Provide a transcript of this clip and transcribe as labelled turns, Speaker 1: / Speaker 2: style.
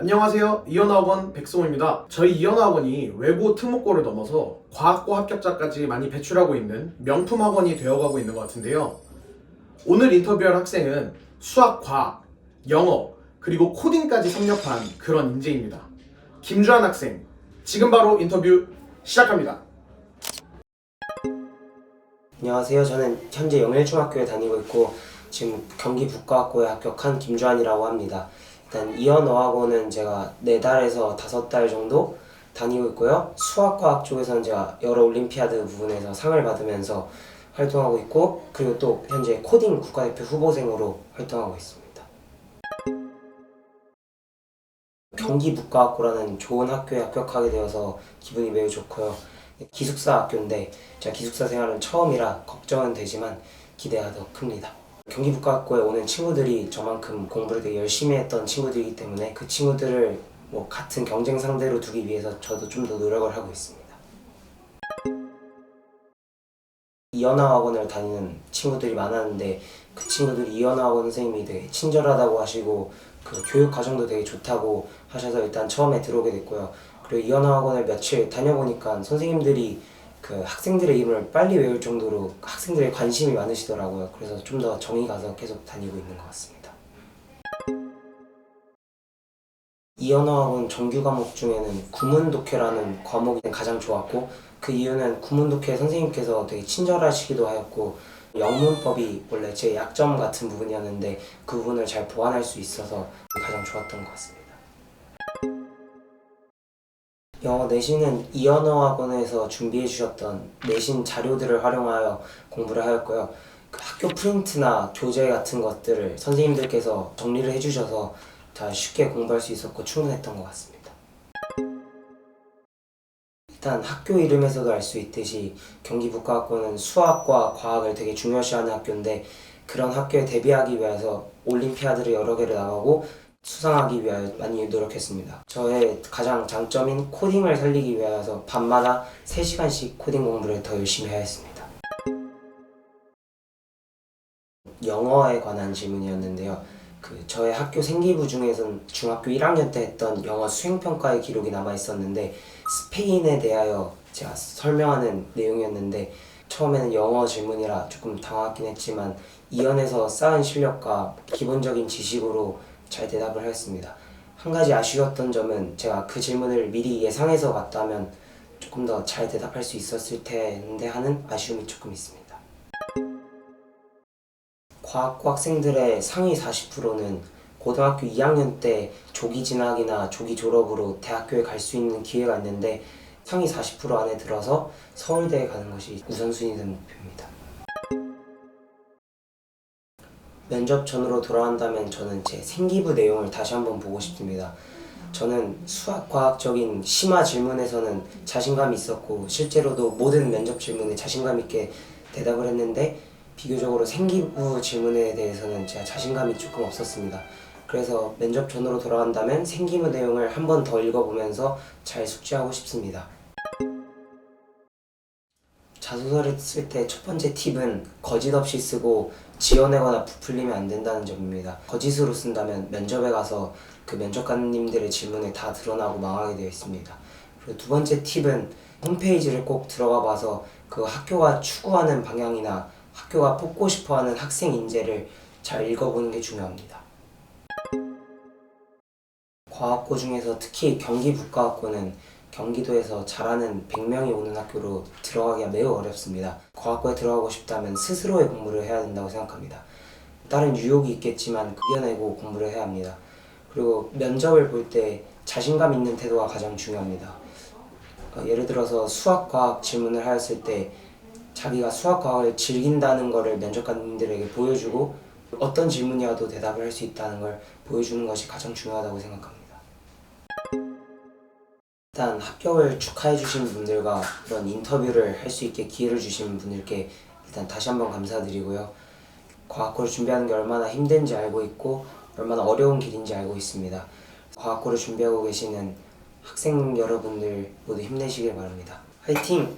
Speaker 1: 안녕하세요. 이연학원 백송입니다. 저희 이연학원이 외고 특목고를 넘어서 과학고 합격자까지 많이 배출하고 있는 명품 학원이 되어가고 있는 것 같은데요. 오늘 인터뷰할 학생은 수학, 과학, 영어, 그리고 코딩까지 섭렵한 그런 인재입니다. 김주한 학생, 지금 바로 인터뷰 시작합니다.
Speaker 2: 안녕하세요. 저는 현재 영일중학교에 다니고 있고 지금 경기 북과학고에 합격한 김주환이라고 합니다. 일단 이연어학원은 제가 네 달에서 다섯 달 정도 다니고 있고요. 수학과학 쪽에서는 제가 여러 올림피아드 부분에서 상을 받으면서 활동하고 있고 그리고 또 현재 코딩 국가대표 후보생으로 활동하고 있습니다. 경기 북과학고라는 좋은 학교에 합격하게 되어서 기분이 매우 좋고요. 기숙사 학교인데 제가 기숙사 생활은 처음이라 걱정은 되지만 기대가 더 큽니다. 경기북과학고에 오는 친구들이 저만큼 공부를 되게 열심히 했던 친구들이기 때문에 그 친구들을 뭐 같은 경쟁 상대로 두기 위해서 저도 좀 더 노력을 하고 있습니다. 이연아학원을 다니는 친구들이 많았는데 그 친구들이 이연아학원 선생님이 되게 친절하다고 하시고 그 교육 과정도 되게 좋다고 하셔서 일단 처음에 들어오게 됐고요. 그리고 이연아학원을 며칠 다녀보니까 선생님들이 그 학생들의 이름을 빨리 외울 정도로 학생들의 관심이 많으시더라고요. 그래서 좀 더 정이 가서 계속 다니고 있는 것 같습니다. 이연어학원 정규 과목 중에는 구문독해라는 과목이 가장 좋았고 그 이유는 구문독해 선생님께서 되게 친절하시기도 하였고 영문법이 원래 제 약점 같은 부분이었는데 그 부분을 잘 보완할 수 있어서 가장 좋았던 것 같습니다. 영어 내신은 이언어학원에서 준비해 주셨던 내신 자료들을 활용하여 공부를 하였고요. 그 학교 프린트나 교재 같은 것들을 선생님들께서 정리를 해 주셔서 다 쉽게 공부할 수 있었고 충분했던 것 같습니다. 일단 학교 이름에서도 알 수 있듯이 경기북과학고는 수학과 과학을 되게 중요시하는 학교인데 그런 학교에 대비하기 위해서 올림피아드를 여러 개를 나가고 수상하기 위하여 많이 노력했습니다. 저의 가장 장점인 코딩을 살리기 위해서 밤마다 3시간씩 코딩 공부를 더 열심히 하였습니다. 영어에 관한 질문이었는데요. 그 저의 학교 생기부 중에선 중학교 1학년 때 했던 영어 수행평가의 기록이 남아 있었는데 스페인에 대하여 제가 설명하는 내용이었는데 처음에는 영어 질문이라 조금 당황하긴 했지만 이연에서 쌓은 실력과 기본적인 지식으로 잘 대답을 하였습니다. 한 가지 아쉬웠던 점은 제가 그 질문을 미리 예상해서 갔다면 조금 더 잘 대답할 수 있었을 텐데 하는 아쉬움이 조금 있습니다. 과학고 학생들의 상위 40%는 고등학교 2학년 때 조기 진학이나 조기 졸업으로 대학교에 갈 수 있는 기회가 있는데 상위 40% 안에 들어서 서울대에 가는 것이 우선순위 된 목표입니다. 면접 전으로 돌아간다면 저는 제 생기부 내용을 다시 한번 보고 싶습니다. 저는 수학 과학적인 심화 질문에서는 자신감이 있었고 실제로도 모든 면접 질문에 자신감 있게 대답을 했는데 비교적으로 생기부 질문에 대해서는 제가 자신감이 조금 없었습니다. 그래서 면접 전으로 돌아간다면 생기부 내용을 한 번 더 읽어보면서 잘 숙지하고 싶습니다. 자소서를 쓸 때 첫 번째 팁은 거짓 없이 쓰고 지어내거나 부풀리면 안 된다는 점입니다. 거짓으로 쓴다면 면접에 가서 그 면접관님들의 질문에 다 드러나고 망하게 되어 있습니다. 그리고 두 번째 팁은 홈페이지를 꼭 들어가 봐서 그 학교가 추구하는 방향이나 학교가 뽑고 싶어 하는 학생 인재를 잘 읽어보는 게 중요합니다. 과학고 중에서 특히 경기 북과학고는 경기도에서 잘하는 100명이 오는 학교로 들어가기가 매우 어렵습니다. 과학고에 들어가고 싶다면 스스로의 공부를 해야 된다고 생각합니다. 다른 유혹이 있겠지만 이겨내고 공부를 해야 합니다. 그리고 면접을 볼 때 자신감 있는 태도가 가장 중요합니다. 어, 예를 들어서 수학, 과학 질문을 하였을 때 자기가 수학, 과학을 즐긴다는 것을 면접관님들에게 보여주고 어떤 질문이어도 대답을 할 수 있다는 걸 보여주는 것이 가장 중요하다고 생각합니다. 일단 합격을 축하해 주신 분들과 이런 인터뷰를 할 수 있게 기회를 주신 분들께 일단 다시 한번 감사드리고요. 과학고를 준비하는 게 얼마나 힘든지 알고 있고 얼마나 어려운 길인지 알고 있습니다. 과학고를 준비하고 계시는 학생 여러분들 모두 힘내시길 바랍니다. 화이팅!